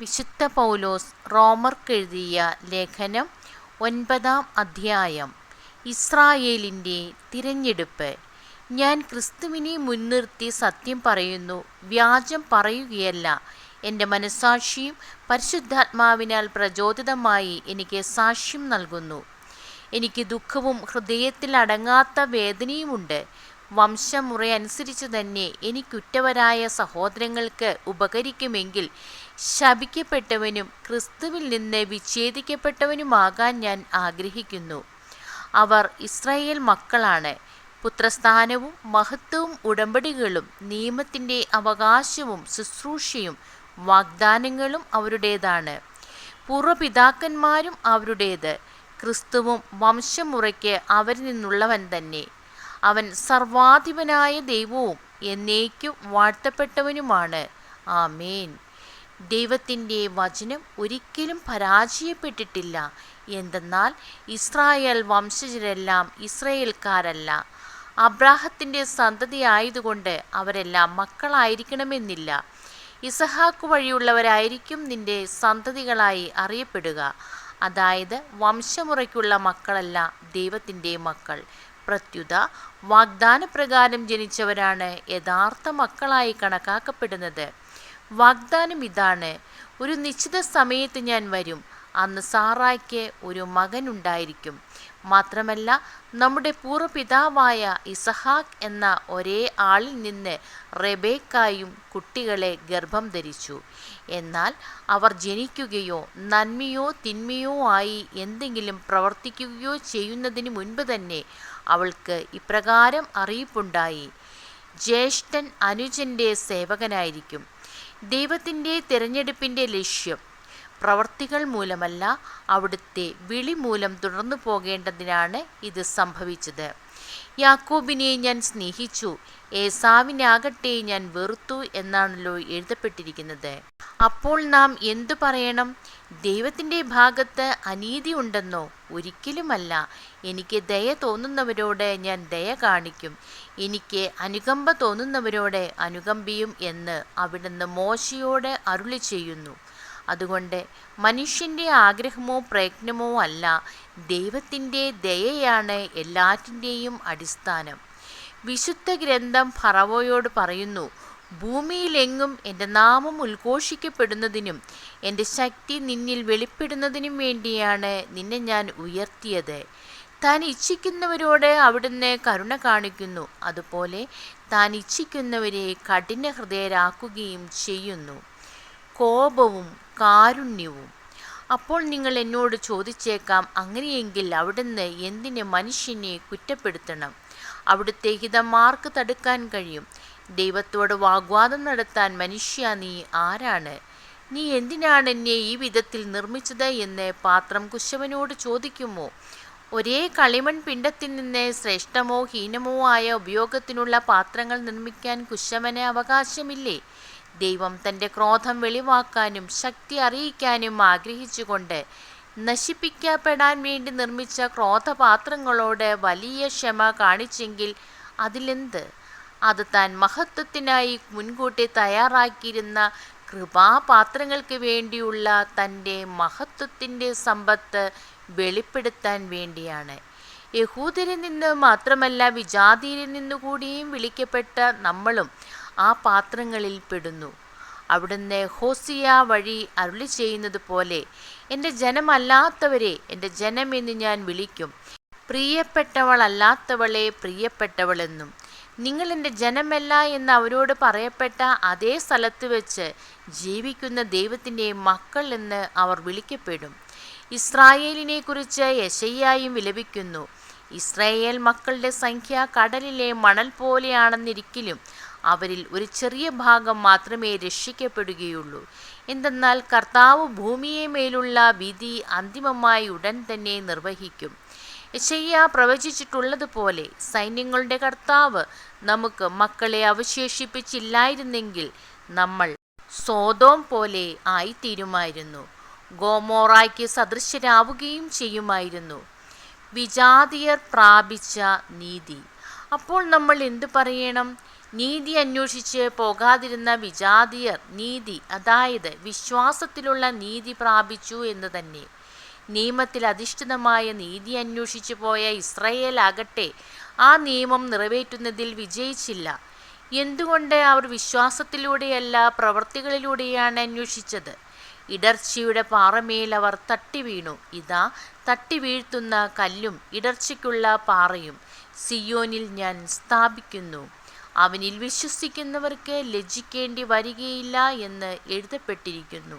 വിശുദ്ധ പൗലോസ് റോമർക്കെഴുതിയ ലേഖനം ഒൻപതാം അധ്യായം. ഇസ്രായേലിന്റെ തിരഞ്ഞെടുപ്പ്. ഞാൻ ക്രിസ്തുവിനെ മുൻനിർത്തി സത്യം പറയുന്നു വ്യാജം പറയുകയല്ല. എന്റെ മനസ്സാക്ഷിയും പരിശുദ്ധാത്മാവിനാൽ പ്രചോദിതമായി എനിക്ക് സാക്ഷ്യം നൽകുന്നു. എനിക്ക് ദുഃഖവും ഹൃദയത്തിൽ അടങ്ങാത്ത വേദനയുമുണ്ട്. വംശമുറയനുസരിച്ച് തന്നെ എനിക്കുറ്റവരായ സഹോദരങ്ങൾക്ക് ഉപകരിക്കുമെങ്കിൽ ശപിക്കപ്പെട്ടവനും ക്രിസ്തുവിൽ നിന്ന് വിച്ഛേദിക്കപ്പെട്ടവനുമാകാൻ ഞാൻ ആഗ്രഹിക്കുന്നു. അവർ ഇസ്രായേൽ മക്കളാണ്. പുത്രസ്ഥാനവും മഹത്വവും ഉടമ്പടികളും നിയമത്തിന്റെ അവകാശവും ശുശ്രൂഷയും വാഗ്ദാനങ്ങളും അവരുടേതാണ്. പൂർവപിതാക്കന്മാരും അവരുടേത്. ക്രിസ്തുവും വംശമുറയ്ക്ക് അവരിൽ നിന്നുള്ളവൻ തന്നെ. അവൻ സർവാധിപനായ ദൈവവും എന്നേക്കും വാഴ്ത്തപ്പെട്ടവനുമാണ്. ആമേൻ. ദൈവത്തിന്റെ വചനം ഒരിക്കലും പരാജയപ്പെട്ടിട്ടില്ല. എന്തെന്നാൽ ഇസ്രായേൽ വംശജരെല്ലാം ഇസ്രായേൽക്കാരല്ല. അബ്രാഹത്തിന്റെ സന്തതി ആയതുകൊണ്ട് അവരെല്ലാം മക്കളായിരിക്കണമെന്നില്ല. ഇസഹാക്ക് വഴിയുള്ളവരായിരിക്കും നിന്റെ സന്തതികളായി അറിയപ്പെടുക. അതായത് വംശമുറയ്ക്കുള്ള മക്കളല്ല ദൈവത്തിന്റെ മക്കൾ. പ്രത്യുത വാഗ്ദാനപ്രകാരം ജനിച്ചവരാണ് യഥാർത്ഥ മക്കളായി കണക്കാക്കപ്പെടുന്നത്. വാഗ്ദാനം ഇതാണ്. ഒരു നിശ്ചിത സമയത്ത് ഞാൻ വരും. അന്ന് സാറായ്ക്ക് ഒരു മകൻ ഉണ്ടായിരിക്കും. മാത്രമല്ല നമ്മുടെ പൂർവപിതാവായ ഇസഹാക്ക് എന്ന ഒരേ ആളിൽ നിന്ന് റെബേക്കായും കുട്ടികളെ ഗർഭം ധരിച്ചു. എന്നാൽ അവർ ജനിക്കുകയോ നന്മയോ തിന്മയോ ആയി എന്തെങ്കിലും പ്രവർത്തിക്കുകയോ ചെയ്യുന്നതിന് മുൻപ് തന്നെ അവൾക്ക് ഇപ്രകാരം അറിയിപ്പുണ്ടായി. ജ്യേഷ്ഠൻ അനുജന്റെ സേവകനായിരിക്കും. ദൈവത്തിന്റെ തിരഞ്ഞെടുപ്പിന്റെ ലക്ഷ്യം. പ്രവർത്തികൾ മൂലമല്ല അവിടുത്തെ വിളി മൂലം തുടർന്നു പോകേണ്ടതിനാണ് ഇത് സംഭവിച്ചത്. യാക്കോബിനെ ഞാൻ സ്നേഹിച്ചു ഏസാവിനാകട്ടെ ഞാൻ വെറുത്തു എന്നാണല്ലോ എഴുതപ്പെട്ടിരിക്കുന്നത്. അപ്പോൾ നാം എന്തു പറയണം? ദൈവത്തിന്റെ ഭാഗത്ത് അനീതി ഉണ്ടെന്നോ? ഒരിക്കലുമല്ല. എനിക്ക് ദയ തോന്നുന്നവരോട് ഞാൻ ദയ കാണിക്കും. എനിക്ക് അനുകമ്പ തോന്നുന്നവരോട് അനുകമ്പിയും എന്ന് അവിടുന്ന് മോശയോട് അരുളി ചെയ്യുന്നു. അതുകൊണ്ട് മനുഷ്യന്റെ ആഗ്രഹമോ പ്രയത്നമോ അല്ല ദൈവത്തിന്റെ ദയയാണ് എല്ലാറ്റിന്റെയും അടിസ്ഥാനം. വിശുദ്ധ ഗ്രന്ഥം ഫറവോയോട് പറയുന്നു ഭൂമിയിലെങ്ങും എന്റെ നാമം ഉദ്ഘോഷിക്കപ്പെടുന്നതിനും എന്റെ ശക്തി നിന്നിൽ വെളിപ്പെടുന്നതിനും വേണ്ടിയാണ് നിന്നെ ഞാൻ ഉയർത്തിയത്. താൻ ഇച്ഛിക്കുന്നവരോട് അവിടുന്ന് കരുണ കാണിക്കുന്നു. അതുപോലെ താൻ ഇച്ഛിക്കുന്നവരെ കഠിന ഹൃദയരാക്കുകയും ചെയ്യുന്നു. കോപവും കാരുണ്യവും. അപ്പോൾ നിങ്ങൾ എന്നോട് ചോദിച്ചേക്കാം അങ്ങനെയെങ്കിൽ അവിടുന്ന് എന്തിന് മനുഷ്യനെ കുറ്റപ്പെടുത്തണം? അവിടുത്തെ ഹിതമാർക്ക് തടുക്കാൻ കഴിയും? ദൈവത്തോട് വാഗ്വാദം നടത്താൻ മനുഷ്യ നീ ആരാണ്? നീ എന്തിനാണ് എന്നെ ഈ വിധത്തിൽ നിർമ്മിച്ചത് എന്ന് പാത്രം കുശവനോട് ചോദിക്കുമോ? ഒരേ കളിമൺ പിണ്ടത്തിൽ നിന്ന് ശ്രേഷ്ഠമോ ഹീനമോ ആയ ഉപയോഗത്തിനുള്ള പാത്രങ്ങൾ നിർമ്മിക്കാൻ കുശവന് അവകാശമില്ലേ? ദൈവം തന്റെ ക്രോധം വെളിവാക്കാനും ശക്തി അറിയിക്കാനും ആഗ്രഹിച്ചുകൊണ്ട് നശിപ്പിക്കപ്പെടാൻ വേണ്ടി നിർമ്മിച്ച ക്രോധപാത്രങ്ങളോട് വലിയ ക്ഷമ കാണിച്ചെങ്കിൽ അതിലെന്ത്? അത് താൻ മഹത്വത്തിനായി മുൻകൂട്ടി തയ്യാറാക്കിയിരുന്ന കൃപാപാത്രങ്ങൾക്ക് വേണ്ടിയുള്ള തന്റെ മഹത്വത്തിന്റെ സമ്പത്ത് വെളിപ്പെടുത്താൻ വേണ്ടിയാണ്. യഹൂദരിൽ നിന്ന് മാത്രമല്ല വിജാതിയിൽ നിന്നുകൂടിയും വിളിക്കപ്പെട്ട നമ്മളും ആ പാത്രങ്ങളിൽ പെടുന്നു. അവിടുന്ന് ഹോസിയ വഴി അരുളി ചെയ്യുന്നത് പോലെ എന്റെ ജനമല്ലാത്തവരെ എന്റെ ജനമെന്ന് ഞാൻ വിളിക്കും. പ്രിയപ്പെട്ടവളല്ലാത്തവളെ പ്രിയപ്പെട്ടവളെന്നും നിങ്ങൾ എന്റെ ജനമല്ല എന്ന് അവരോട് പറയപ്പെട്ട അതേ സ്ഥലത്ത് വെച്ച് ജീവിക്കുന്ന ദൈവത്തിന്റെ മക്കൾ എന്ന് അവർ വിളിക്കപ്പെടും. ഇസ്രായേലിനെ കുറിച്ച് യശയ്യായും വിലപിക്കുന്നു. ഇസ്രായേൽ മക്കളുടെ സംഖ്യ കടലിലെ മണൽ പോലെയാണെന്നിരിക്കലും അവരിൽ ഒരു ചെറിയ ഭാഗം മാത്രമേ രക്ഷിക്കപ്പെടുകയുള്ളൂ. എന്തെന്നാൽ കർത്താവ് ഭൂമിയെ മേലുള്ള വിധി അന്തിമമായി ഉടൻ തന്നെ നിർവഹിക്കും. യശയ്യ പ്രവചിച്ചിട്ടുള്ളതുപോലെ സൈന്യങ്ങളുടെ കർത്താവ് നമുക്ക് മക്കളെ അവശേഷിപ്പിച്ചില്ലായിരുന്നെങ്കിൽ നമ്മൾ സോതോം പോലെ ആയിത്തീരുമായിരുന്നു. ഗോമോറായ്ക്ക് സദൃശരാവുകയും ചെയ്യുമായിരുന്നു. വിജാതിയർ പ്രാപിച്ച നീതി. അപ്പോൾ നമ്മൾ എന്തു പറയണം? നീതി അന്വേഷിച്ച് പോകാതിരുന്ന വിജാതിയർ നീതി അതായത് വിശ്വാസത്തിലുള്ള നീതി പ്രാപിച്ചു എന്ന് തന്നെ. നിയമത്തിൽ അധിഷ്ഠിതമായ നീതി അന്വേഷിച്ചു പോയ ഇസ്രയേൽ ആകട്ടെ ആ നിയമം നിറവേറ്റുന്നതിൽ വിജയിച്ചില്ല. എന്തുകൊണ്ട് അവർ വിശ്വാസത്തിലൂടെയല്ല പ്രവൃത്തികളിലൂടെയാണ് അന്വേഷിച്ചത്? ഇടർച്ചയുടെ പാറമേൽ അവർ തട്ടി വീണു ഇതാ തട്ടി വീഴ്ത്തുന്ന കല്ലും ഇടർച്ചയ്ക്കുള്ള പാറയും സിയോനിൽ ഞാൻ സ്ഥാപിക്കുന്നു. അവനിൽ വിശ്വസിക്കുന്നവർക്ക് ലജ്ജിക്കേണ്ടി വരികയില്ല എന്ന് എഴുതപ്പെട്ടിരിക്കുന്നു.